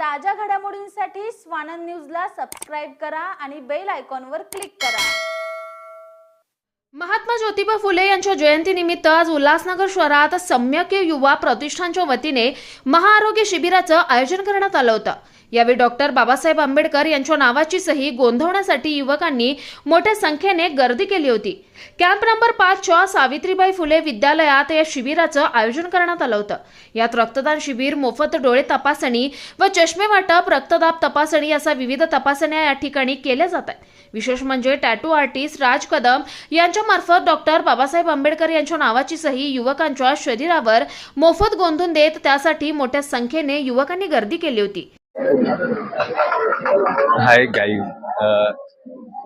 ताज्या घडामोडींसाठी स्वानंद न्यूजला सबस्क्राईब करा आणि बेल आयकॉनवर क्लिक करा. महात्मा ज्योतिबा फुले यांच्या जयंतीनिमित्त आज उल्हासनगर शहरात सम्यक युवा प्रतिष्ठानच्या वतीने महाआरोग्य शिबिराचं आयोजन करण्यात आलं होतं. यावेळी डॉक्टर बाबासाहेब आंबेडकर यांच्या नावाची सही गोंधवण्यासाठी युवकांनी मोठ्या संख्येने गर्दी केली होती. कॅम्प नंबर पाचच्या सावित्रीबाई फुले विद्यालयात या शिबिराचं आयोजन करण्यात आलं होतं. यात रक्तदान शिबिर मोफत डोळे तपासणी व चष्मे वाटप रक्तदाब तपासणी असा विविध तपासण्या या ठिकाणी केल्या जात आहेत. विशेष म्हणजे टॅटू आर्टिस्ट राज कदम यांच्यामार्फत डॉक्टर बाबासाहेब आंबेडकर यांच्या नावाची सही युवकांच्या शरीरावर मोफत गोंधून देत त्यासाठी मोठ्या संख्येने युवकांनी गर्दी केली होती. हाय गाईज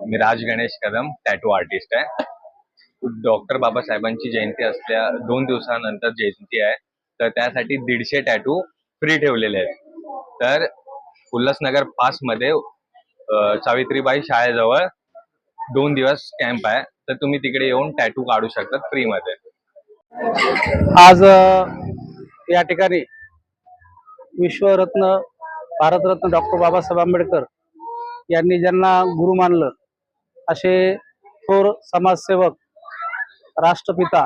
मी राज गणेश कदम टॅटू आर्टिस्ट आहे. डॉक्टर बाबासाहेबांची जयंती असल्या दोन दिवसानंतर जयंती आहे. तर त्यासाठी दीडशे टॅटू फ्री ठेवलेले आहेत. तर उल्हासनगर पासमध्ये सावित्रीबाई शाळेजवळ दोन दिवस कॅम्प आहे. तर तुम्ही तिकडे येऊन टॅटू काढू शकता फ्री मध्ये. आज या ठिकाणी विश्वरत्न भारतरत्न डॉक्टर बाबासाहेब आंबेडकर यांनी ज्यांना गुरु मानलं असे थोर समाजसेवक राष्ट्रपिता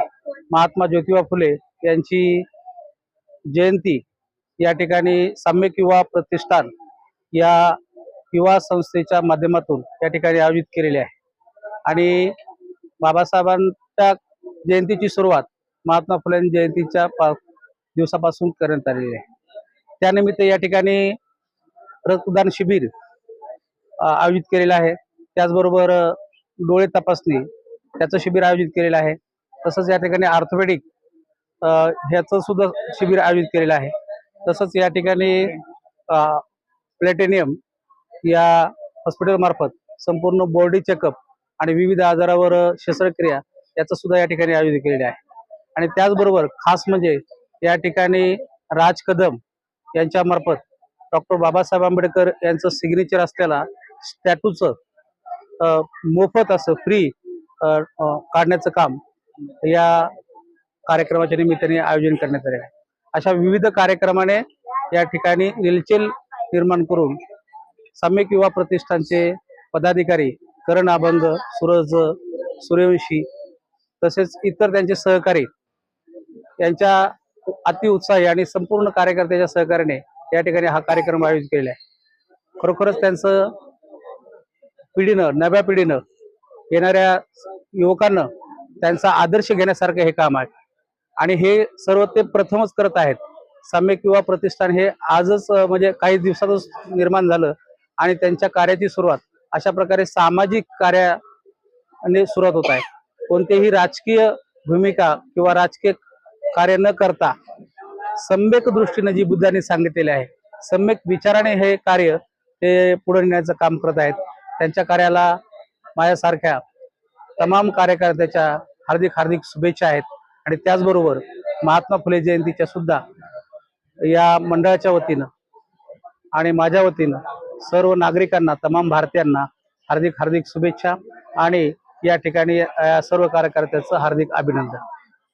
महात्मा ज्योतिबा फुले यांची जयंती या ठिकाणी सम्यक युवा प्रतिष्ठान या युवा संस्थेच्या माध्यमातून या ठिकाणी आयोजित केलेली आहे. आणि बाबासाहेबांच्या जयंतीची सुरुवात महात्मा फुले जयंतीच्या दिवसापासून करण्यात आलेली आहे. त्यानिमित्त या ठिकाणी रक्तदान शिबिर आयोजित केलेलं आहे. त्याचबरोबर डोळे तपासणी त्याचं शिबिर आयोजित केलेलं आहे. तसंच या ठिकाणी आर्थोपेडिक ह्याचं सुद्धा शिबिर आयोजित केलेलं आहे. तसंच या ठिकाणी प्लॅटिनियम या हॉस्पिटलमार्फत संपूर्ण बॉडी चेकअप आणि विविध आजारावर शस्त्रक्रिया याचं सुद्धा या ठिकाणी आयोजित केलेले आहे. आणि त्याचबरोबर खास म्हणजे या ठिकाणी राज कदम यांच्यामार्फत डॉक्टर बाबासाहेब आंबेडकर यांचं सिग्नेचर असलेला स्टॅटूचं मोफत असं फ्री काढण्याचं काम या कार्यक्रमाच्या निमित्ताने आयोजन करण्यात आले आहे. अशा विविध कार्यक्रमाने या ठिकाणी निलचेल निर्माण करून सम्यक युवा प्रतिष्ठानचे पदाधिकारी करण अभंग सूरज सूर्यवंशी तसेच इतर त्यांचे सहकारी यांच्या अतिउत्साही आणि संपूर्ण कार्यकर्त्याच्या सहकार्याने या ठिकाणी हा कार्यक्रम आयोजित केलेला आहे. खरोखरच त्यांचं पिढीनं नव्या पिढीनं येणाऱ्या युवकांना त्यांचा आदर्श घेण्यासारखं हे काम आहे. आणि हे सर्व ते प्रथमच करत आहेत. सम्यक युवा प्रतिष्ठान हे आजच म्हणजे काही दिवसातच निर्माण झालं आणि त्यांच्या कार्याची सुरुवात अशा प्रकारे सामाजिक कार्याने सुरुवात होत आहे. कोणतेही राजकीय भूमिका किंवा राजकीय कार्य न करता सम्यक दृष्टीने जी बुद्धांनी सांगितलेले आहे सम्यक विचाराने हे कार्य ते पुढे नेण्याचं काम करत आहेत. त्यांच्या कार्याला माझ्यासारख्या तमाम कार्यकर्त्याच्या हार्दिक हार्दिक शुभेच्छा आहेत. आणि त्याचबरोबर महात्मा फुले जयंतीच्या सुद्धा या मंडळाच्या वतीनं आणि माझ्या वतीनं सर्व नागरिकांना तमाम भारतीयांना हार्दिक हार्दिक शुभेच्छा आणि या ठिकाणी सर्व कार्यकर्त्याचं हार्दिक अभिनंदन.